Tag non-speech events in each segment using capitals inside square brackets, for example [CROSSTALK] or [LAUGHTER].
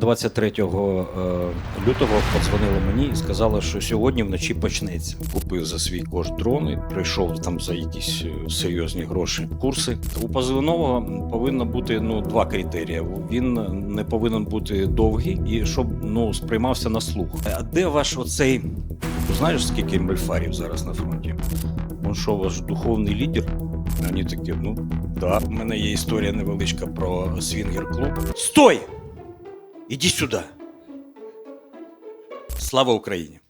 23 е, лютого подзвонили мені і сказали, що сьогодні вночі почнеться. Купив за свій кошт дрони, прийшов там за якісь е, серйозні гроші курси. У позивного повинно бути ну два критерії. Він не повинен бути довгий і щоб ну сприймався на слух. А де ваш оцей? Знаєш, скільки мельфарів зараз на фронті? Он що, ваш духовний лідер? Вони такі, ну да. У мене є історія невеличка про свінгер-клуб. Стой! Іди сюди. Слава Україні!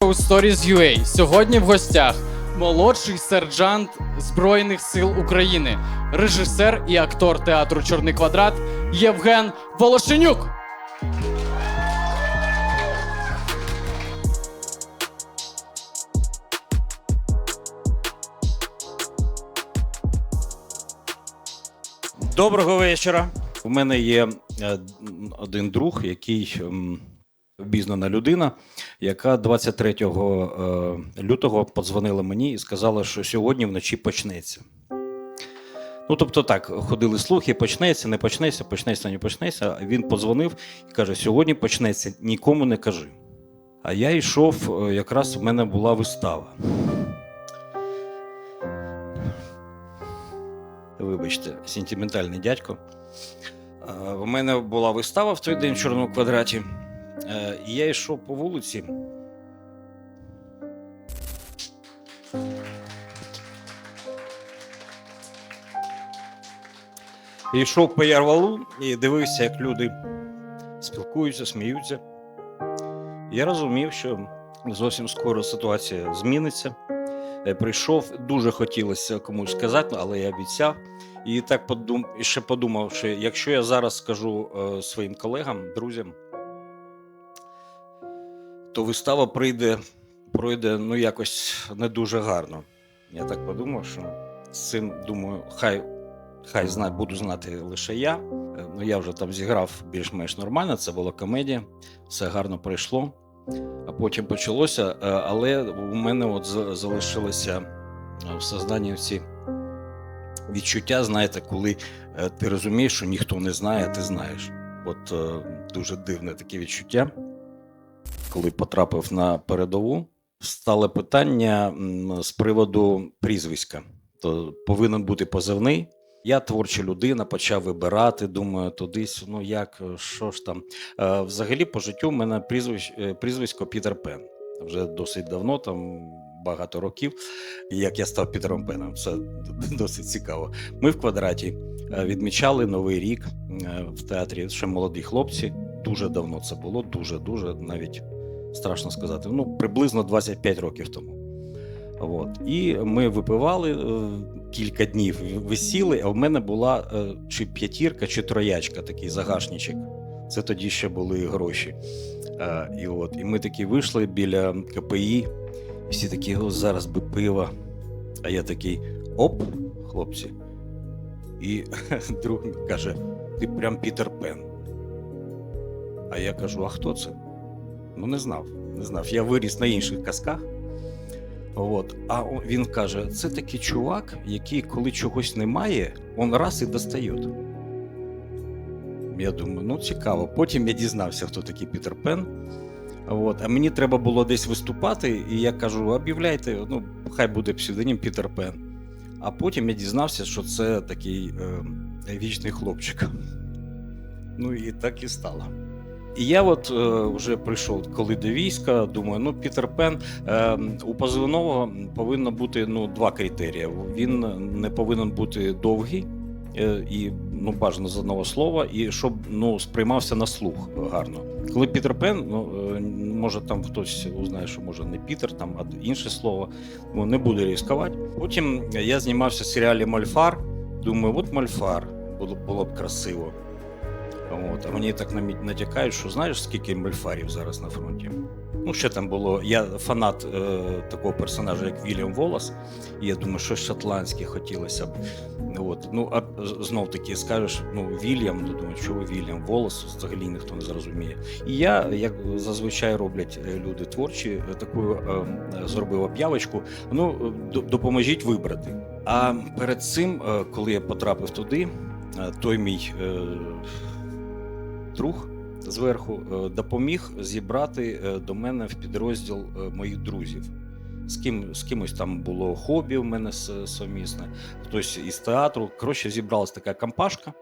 у Stories.ua. Сьогодні в гостях молодший сержант Збройних сил України, режисер і актор театру Чорний квадрат Євген Волошенюк. Доброго вечора. У мене є е, один друг, який обізнана людина, яка 23 е, лютого подзвонила мені і сказала, що сьогодні вночі почнеться. Ну, тобто так, ходили слухи, почнеться, не почнеться, почнеться, не почнеться. Він подзвонив і каже: сьогодні почнеться, нікому не кажи. А я йшов, е, якраз в мене була вистава. Вибачте, сентиментальний дядько. Е, У мене була вистава в той день в чорному квадраті. Е, я йшов по вулиці. Йшов по Ярвалу і дивився, як люди спілкуються, сміються. Я розумів, що зовсім скоро ситуація зміниться. Е, Прийшов, дуже хотілося комусь сказати, але я обіцяв. І так подум... і ще подумав, що якщо я зараз скажу е, своїм колегам, друзям, то вистава прийде, пройде ну якось не дуже гарно. Я так подумав, що з цим думаю, хай, хай знає, буду знати лише я. Е, Ну я вже там зіграв більш-менш нормально, це була комедія, все гарно пройшло. А потім почалося, е, але у мене от залишилося е, в сознанні ці відчуття, знаєте, коли е, ти розумієш, що ніхто не знає, а ти знаєш. От дуже дивне таке відчуття. Коли потрапив на передову, стало питання з приводу прізвиська. То повинен бути позивний. Я творча людина, почав вибирати, думаю, тудись, ну як, е, що ж там. Е, Взагалі, по життю в мене е, прізвисько Пітер Пен. Вже досить давно, там багато років, як я став Пітером Пеном. Це [LAUGHS] досить цікаво. Ми в квадраті відмічали Новий рік в театрі. Ще молоді хлопці. Дуже давно це було, дуже, дуже навіть страшно сказати. Ну, приблизно 25 років тому. От. І ми випивали е, кілька днів, висіли, а в мене була е, чи п'ятірка, чи троячка, такий загашничок. Це тоді ще були гроші. Е, і, от, і ми такі вийшли біля КПІ, всі такі, о, зараз би пива. А я такий оп, хлопці. І [LAUGHS] друг каже: ти прям Пітер Пен. А я кажу: а хто це? Ну, не знав. Не знав. Я виріс на інших казках. От. А він каже: це такий чувак, який, коли чогось немає, он раз і достає. Я думаю, ну цікаво. Потім я дізнався, хто такий Пітер Пен. От. А мені треба було десь виступати, і я кажу: об'являйте, ну, хай буде псевдонім Пітер Пен. А потім я дізнався, що це такий е, вічний хлопчик. Ну і так і стало. І я от е, вже прийшов коли до війська, думаю, ну Пітер Пен е, у позивного повинно бути ну, два критерії. Він не повинен бути довгий е, і ну, бажано з одного слова, і щоб ну, сприймався на слух гарно. Коли Пітер Пен, ну може там хтось узнає, що може не Пітер, там а інше слово, ну, не буде ризикувати. Потім я знімався в серіалі Мольфар. Думаю, от Мольфар було, було б красиво. От, а мені так натякають, що знаєш, скільки мольфарів зараз на фронті? Ну, ще там було. Я фанат е, такого персонажа, як Вільям Волос. І я думаю, що шотландське хотілося б. От. Ну, а знов таки скажеш, ну, Вільям, ну думаю, чого Вільям Волос, взагалі ніхто не зрозуміє. І я, як зазвичай роблять е, люди творчі, е, таку е, зробив об'явочку. Ну, допоможіть вибрати. А перед цим, е, коли я потрапив туди, той мій е, друг зверху е, допоміг зібрати е, до мене в підрозділ е, моїх друзів. З, ким, з кимось там було хобі в мене совмісне, хтось із театру. Коротше, зібралась така компашка.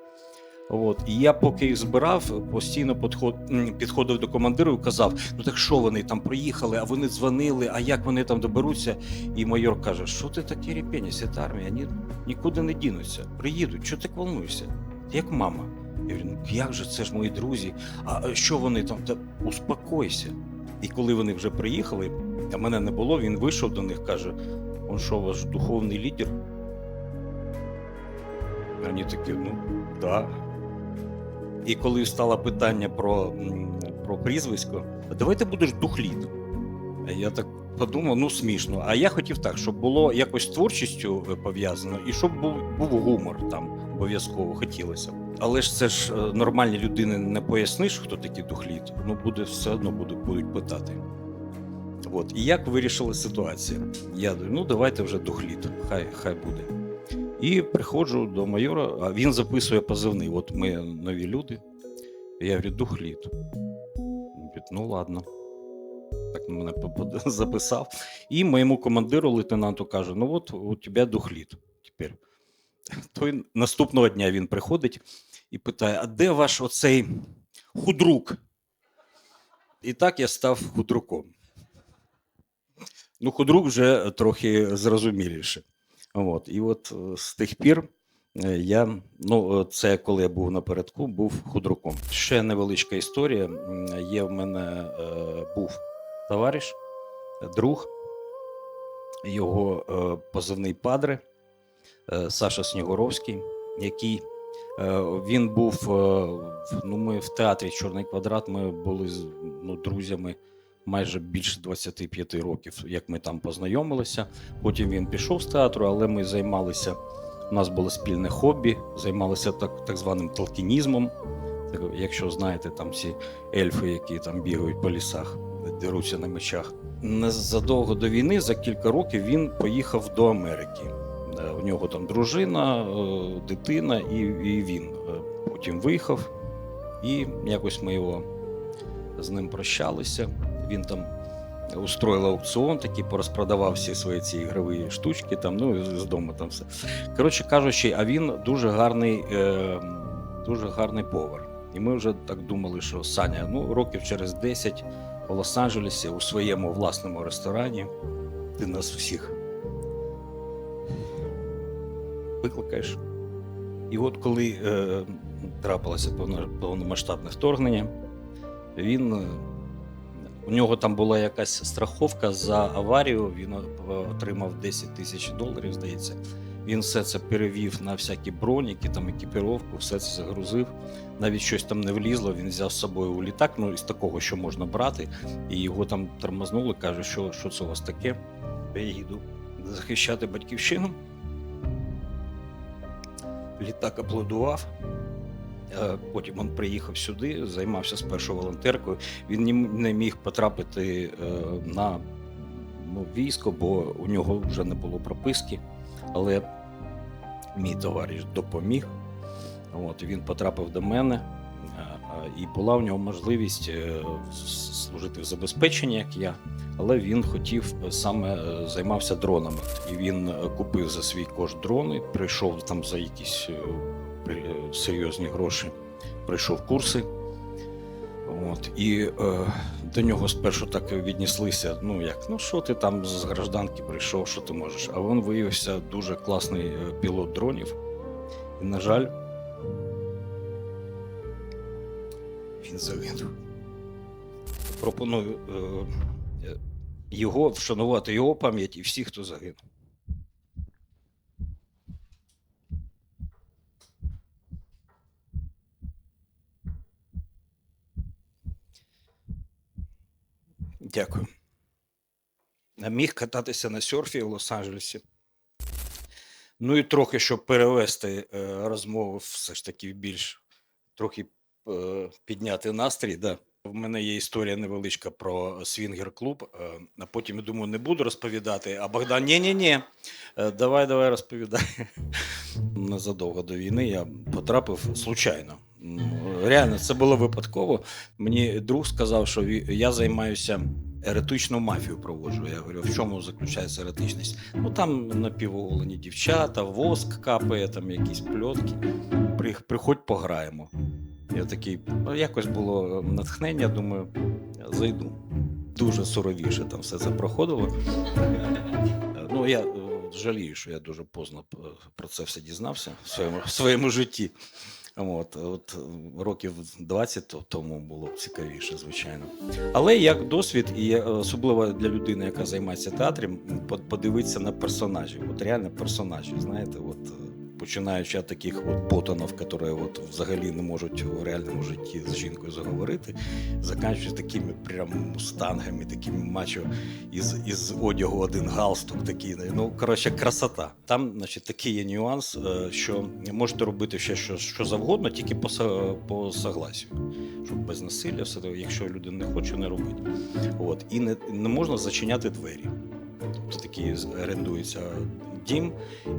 От. І я, поки їх збирав, постійно підход, підходив до командира і казав: ну так що вони там приїхали, а вони дзвонили, а як вони там доберуться? І майор каже: що ти такі репеніся, це армія, ні, нікуди не дінуться. Приїдуть, що ти волнуєшся? Як мама. Я говорю, ну як же це ж мої друзі? А що вони там? Та успокойся. І коли вони вже приїхали, а мене не було, він вийшов до них, каже: он що, ваш духовний лідер? Вони такі, ну, да. І коли стало питання про, про прізвисько, «А давай ти будеш духліт. А я так подумав, ну смішно. А я хотів так, щоб було якось творчістю е, пов'язано, і щоб був, був гумор там обов'язково хотілося. б. Але ж це ж е, нормальній людини не поясниш, хто такий духліт. Ну буде все одно будуть, будуть питати. От. І як вирішила ситуація? Я ну давайте вже духліт, хай, хай буде. І приходжу до майора, а він записує позивний. От ми нові люди. Я говорю, духліт. Ну ладно. Так мене [LAUGHS] записав. І моєму командиру, лейтенанту, каже: ну от у тебе духліт тепер. Той наступного дня він приходить і питає: а де ваш оцей худрук? І так я став худруком. Ну, худрук вже трохи зрозуміліше. От. І от е, з тих пір е, я, ну, е, це коли я був напередку, був худруком. Ще невеличка історія. Є в мене е, був товариш, друг, його е, позивний падре Саша Снігуровський, який е, він був е, ну, ми в театрі Чорний квадрат. Ми були з ну, друзями майже більше 25 років, як ми там познайомилися. Потім він пішов з театру, але ми займалися. У нас було спільне хобі, займалися так, так званим толкінізмом. Якщо знаєте, там всі ельфи, які там бігають по лісах, деруться на мечах. Незадовго до війни, за кілька років, він поїхав до Америки. Е, У нього там дружина, е, дитина, і, і він е, потім виїхав. І якось ми його з ним прощалися. Він там устроїв аукціон, такий порозпродавав всі свої ці ігрові штучки, там, ну, з дому там все. Коротше кажучи, а він дуже гарний, е, дуже гарний повар. І ми вже так думали, що Саня, ну, років через 10 в Лос-Анджелесі у своєму власному ресторані ти нас всіх викликаєш. І от коли е, трапилося повномасштабне вторгнення, він е, у нього там була якась страховка за аварію. Він отримав 10 тисяч доларів, здається. Він все це перевів на всякі броніки, там екіпіровку, все це загрузив. Навіть щось там не влізло. Він взяв з собою у літак, ну із такого, що можна брати, і його там тормознули. каже, що, що це у вас таке? Я їду захищати батьківщину. Літак аплодував. Е, Потім він приїхав сюди, займався спершу волонтеркою. Він не міг потрапити е, на ну, військо, бо у нього вже не було прописки. Але мій товариш допоміг. От, він потрапив до мене, і була в нього можливість е, служити в забезпеченні, як я. Але він хотів е, саме е, займався дронами. І він купив за свій кошт дрони, прийшов там за якісь серйозні гроші, пройшов курси. От, і е, до нього спершу так віднеслися: ну як, ну що ти там з гражданки прийшов, що ти можеш? А він виявився дуже класний пілот дронів. І, на жаль, він загинув. Пропоную е, е, його вшанувати його пам'ять і всіх, хто загинув. Дякую. Міг кататися на серфі в Лос-Анджелесі. Ну і трохи, щоб перевести е, розмову, все ж таки більш трохи підняти настрій. Да. В мене є історія невеличка про свінгер-клуб, е, а потім я думаю, не буду розповідати. А Богдан, ні-ні-ні, е, давай, давай розповідай. [LAUGHS] Незадовго до війни я потрапив случайно. Реально, це було випадково. Мені друг сказав, що я займаюся еретичну мафію проводжу. Я говорю, в чому заключається еретичність? Ну там напівоголені дівчата, воск капає, там якісь пльотки. Приходь, пограємо. Я такий, ну, якось було натхнення, думаю, зайду. Дуже суровіше там все це проходило. Ну, я е, жалію, що я дуже поздно про це все дізнався в своєму, в своєму житті. От, от е, років 20 тому було б цікавіше, звичайно. Але як досвід, і е, особливо для людини, яка займається театром, подивитися на персонажів. От реально персонажі, знаєте, от е, починаючи від таких от ботанов, які от взагалі не можуть в реальному житті з жінкою заговорити, закінчуючи такими прям мустангами, такими мачо із, із одягу один галстук такий. Ну, коротше, красота. Там, значить, такий є нюанс, е, що можете робити ще що, що завгодно, тільки по, по согласію. Щоб без насилля, все, якщо людина не хоче, не робить. От. І не, не можна зачиняти двері. Тобто такий з- орендується дім,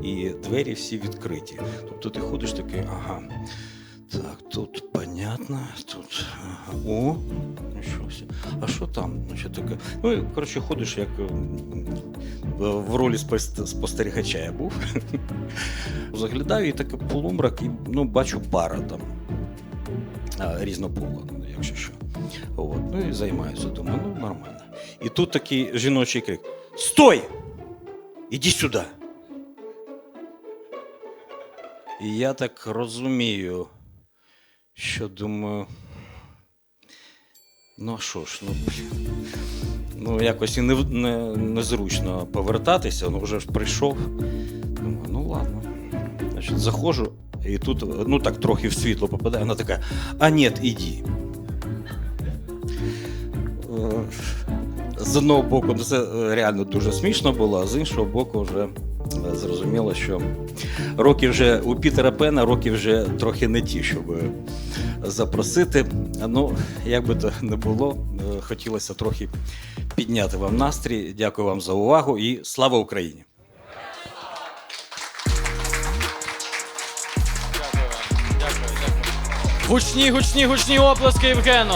і двері всі відкриті. Тобто ти ходиш такий, ага. Так, тут понятно, тут. О, нічого. А що там? Значить, таке? Ну, коротше, ходиш як в ролі спостерігача я був. [LAUGHS] Заглядаю і таке полумрак, і ну, бачу пара там. Різнопола, якщо що. От. Ну і займаюся. Думаю, ну нормально. І тут такий жіночий крик: Стой! Іди сюди! І я так розумію, що думаю. Ну а що ж, ну. Ну, якось і не, не, незручно повертатися, ну вже ж прийшов. Думаю, ну ладно. Значить, заходжу, і тут, ну так трохи в світло попадає, вона така, а ні, іди. Е, З одного боку, ну, це реально дуже смішно було, а з іншого боку, вже е, зрозуміло, що роки вже у Пітера Пена роки вже трохи не ті, щоб е, запросити. Ну, як би то не було, е, хотілося трохи підняти вам настрій. Дякую вам за увагу і слава Україні! Гучні, гучні, гучні оплески Євгену.